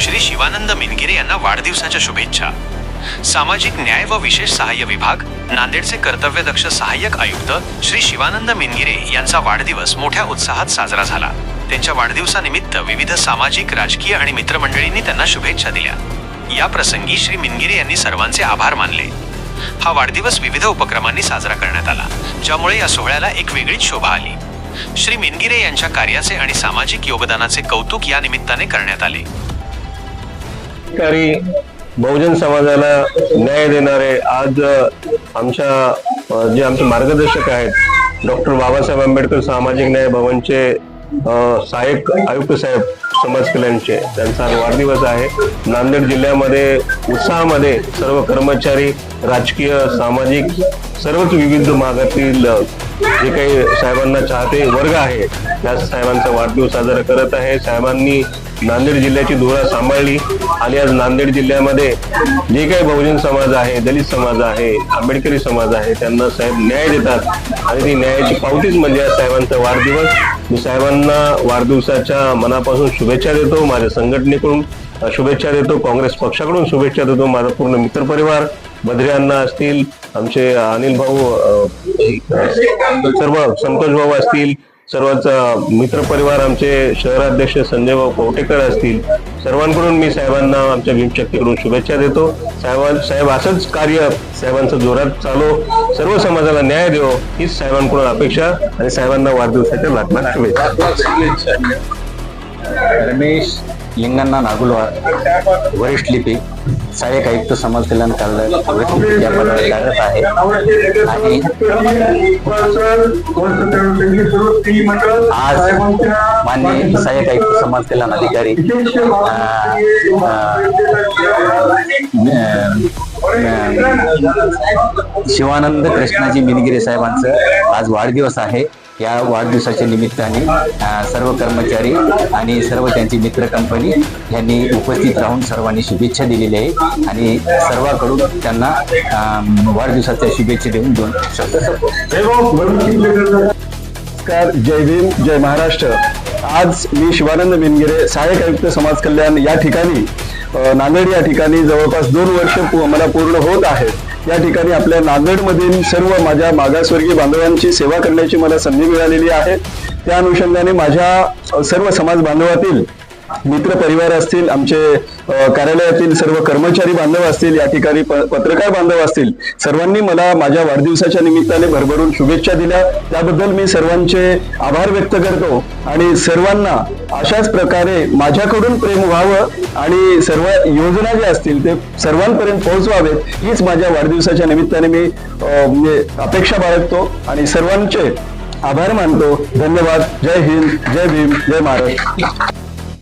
श्री शिवानंद मिनगिरे यांना वाढदिवसाच्या शुभेच्छा. सामाजिक न्याय व विशेष सहाय्य विभाग नांदेडचे कर्तव्यदक्ष सहाय्यक आयुक्त श्री शिवानंद मिनगिरे यांचा वाढदिवस मोठ्या उत्साहात साजरा झाला. त्यांच्या वाढदिवसानिमित्त विविध सामाजिक राजकीय आणि मित्रमंडळींनी त्यांना शुभेच्छा दिल्या. या प्रसंगी श्री मिनगिरे यांनी सर्वांचे आभार मानले. हा वाढदिवस विविध उपक्रमांनी साजरा करण्यात आला ज्यामुळे या सोहळ्याला एक वेगळीच शोभा आली. श्री मिनगिरे यांच्या कार्याचे आणि सामाजिक योगदानाचे कौतुक या निमित्ताने करण्यात आले. अधिकारी बहुजन समाजाला न्याय देणारे आज आमच्या जे आमचे मार्गदर्शक आहेत डॉक्टर बाबासाहेब आंबेडकर सामाजिक न्याय भवनचे सहाय्यक आयुक्त साहेब समाज कल्याणचे त्यांचा आज वाढदिवस आहे. नांदेड जिल्ह्यामध्ये उत्साहामध्ये सर्व कर्मचारी राजकीय सामाजिक सर्वच विविध भागातील जे काही साहेबांना चाहते वर्ग आहे त्या साहेबांचा वाढदिवस साजरा करत आहे. साहेबांनी नांदेड जिल्ह्याची धुरा सांभाळली आणि आज नांदेड जिल्ह्यामध्ये जे काही बहुजन समाज आहे दलित समाज आहे आंबेडकरी समाज आहे त्यांना साहेब न्याय देतात. आणि ती न्यायाची पावतीच म्हणजे आज साहेबांचा वाढदिवस. मी साहेबांना वाढदिवसाच्या मनापासून शुभेच्छा देतो माझ्या संघटनेकडून. शुभेच्छा देतो काँग्रेस पक्षाकडून शुभेच्छा देतो माझा पूर्ण मित्रपरिवार. बद्री अण्णा असतील आमचे अनिल भाऊ सर्व संतोष भाऊ असतील सर्वच मित्रपरिवार आमचे शहराध्यक्ष संजय भाऊ कवटेकर असतील सर्वांकडून मी साहेबांना आमच्या भीमशक्तीकडून शुभेच्छा देतो. साहेबां साहेब असंच कार्य साहेबांचं जोरात चालो. सर्व समाजाला न्याय देव हीच साहेबांकडून अपेक्षा आणि साहेबांना वाढदिवसाच्या लागणार शुभेच्छा. रमेश लिंगण्णा नागुलवार वरिष्ठ लिपिक सहाय्यक आयुक्त समाज कल्याण कार्यालय या पदावर कार्यरत आहे. आणि आज मान्य सहाय्यक आयुक्त समाज कल्याण अधिकारी अं, अं, शिवानंद कृष्णाजी मिनगिरे साहेबांचं आज वाढदिवस आहे. या वाढदिवसाच्या निमित्ताने सर्व कर्मचारी आणि सर्व त्यांची मित्र कंपनी यांनी उपस्थित राहून सर्वांनी शुभेच्छा दिलेल्या आहे आणि सर्वांकडून त्यांना वाढदिवसाच्या शुभेच्छा देऊन दोन शब्द. नमस्कार जय भीम जय महाराष्ट्र. आज मी शिवानंद मिनगिरे सहाय्यक आयुक्त समाज कल्याण या ठिकाणी नांदेड या ठिकाणी जवळपास दोन वर्ष मला पूर्ण होत आहेत. या ठिकाणी आपल्या नांदेडमधील सर्व माझ्या मागासवर्गीय बांधवांची सेवा करण्याची मला संधी मिळालेली आहे. त्या अनुषंगाने माझ्या सर्व समाज बांधवातील मित्र परिवार असतील आमचे कार्यालयातील सर्व कर्मचारी बांधव असतील या ठिकाणी पत्रकार बांधव असतील सर्वांनी मला माझ्या वाढदिवसाच्या निमित्ताने भरभरून शुभेच्छा दिल्या. त्याबद्दल मी सर्वांचे आभार व्यक्त करतो आणि सर्वांना अशाच प्रकारे माझ्याकडून प्रेम व्हावं आणि सर्व योजना ज्या असतील ते सर्वांपर्यंत पोहोचवावेत हीच माझ्या वाढदिवसाच्या निमित्ताने मी म्हणजे अपेक्षा बाळगतो आणि सर्वांचे आभार मानतो. धन्यवाद. जय हिंद. जय भीम. जय महाराष्ट्र.